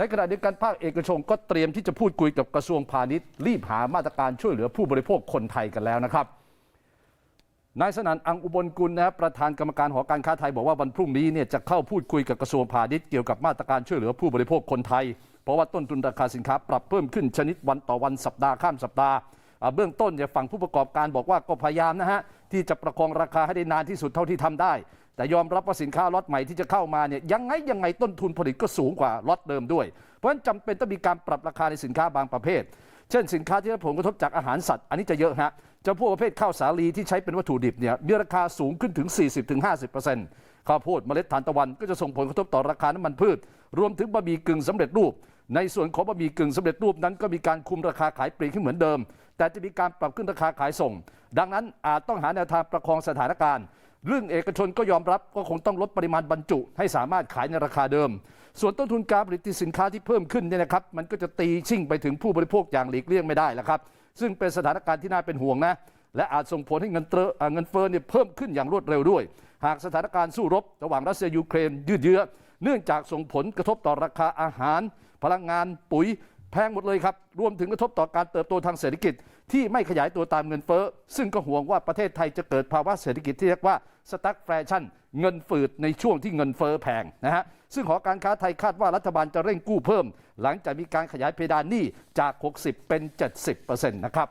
ในขณะเดียวกันภาคเอกชนก็เตรียมที่จะพูดคุยกับกระทรวงพาณิชย์ รีบหามาตรการช่วยเหลือผู้บริโภคคนไทยกันแล้วนะครับนายสนั่นอังอุบลกุลนะครับประธานกรรมการหอการค้าไทยบอกว่าวันพรุ่งนี้เนี่ยจะเข้าพูดคุยกับกระทรวงพาณิชย์เกี่ยวกับมาตรการช่วยเหลือผู้บริโภคคนไทย เพราะว่าต้นทุนราคาสินค้าปรับเพิ่มขึ้นชนิดวันต่อวันสัปดาห์ข้ามสัปดาห์เบื้องต้นเนี่ยฝั่งผู้ประกอบการบอกว่าก็พยายามนะฮะ ที่จะประคองราคาให้ได้นานที่สุดเท่าที่ทำได้ แต่ยอมรับว่าสินค้าล็อตใหม่ที่จะเข้ามาเนี่ยยังไงยังไงต้นทุนผลิตก็สูงกว่าล็อตเดิมด้วย เพราะฉะนั้นจำเป็นต้องมีการปรับราคาในสินค้าบางประเภท เช่นสินค้าที่ได้รับผลกระทบจากอาหารสัตว์อันนี้จะเยอะฮะจำพวกประเภทข้าวสาลีที่ใช้เป็นวัตถุดิบเนี่ยมีราคาสูงขึ้นถึง 40-50%ข้าวโพดเมล็ดทานตะวันก็จะส่งผลกระทบต่อราคาน้ำมันพืช รวมถึงบะหมี่กึ่งสำเร็จรูปในส่วนของบะหมี่กึ่งสำเร็จรูปนั้นก็มีการคุมราคาขายปลีกให้เหมือนเดิม แต่จะมีการปรับขึ้นราคาขายส่ง ดังนั้นอาจต้องหาแนวทางประคองสถานการณ์ เรื่องเอกชนก็ยอมรับก็คงต้องลดปริมาณบรรจุ ให้สามารถขายในราคาเดิม ส่วนต้นทุนการผลิตสินค้าที่เพิ่มขึ้นเนี่ยนะครับ มันก็จะตีชิ่งไปถึงผู้บริโภคอย่างหลีกเลี่ยงไม่ได้แล้วครับ ซึ่งเป็นสถานการณ์ที่น่าเป็นห่วงนะ และอาจส่งผลให้เงินเตอเอ่อเงินเฟ้อเนี่ยเพิ่มขึ้นอย่างรวดเร็วด้วย หากสถานการณ์สู้รบ ระหว่างรัสเซียยูเครนยืดเยื้อ เนื่องจากส่งผลกระทบต่อราคาอาหาร พลังงานปุ๋ย แพงหมดเลยครับ รวมถึงกระทบต่อการเติบโตทางเศรษฐกิจ ที่ไม่ขยายตัวตามเงินเฟ้อ ซึ่งก็ห่วงว่าประเทศไทยจะเกิดภาวะเศรษฐกิจที่เรียกว่าสตั๊กแฟชั่นเงินฝืดในช่วงที่เงินเฟ้อแพงนะฮะ ซึ่งหอการค้าไทยคาดว่ารัฐบาลจะเร่งกู้เพิ่ม หลังจากมีการขยายเพดานหนี้จาก 60 เป็น 70%นะครับ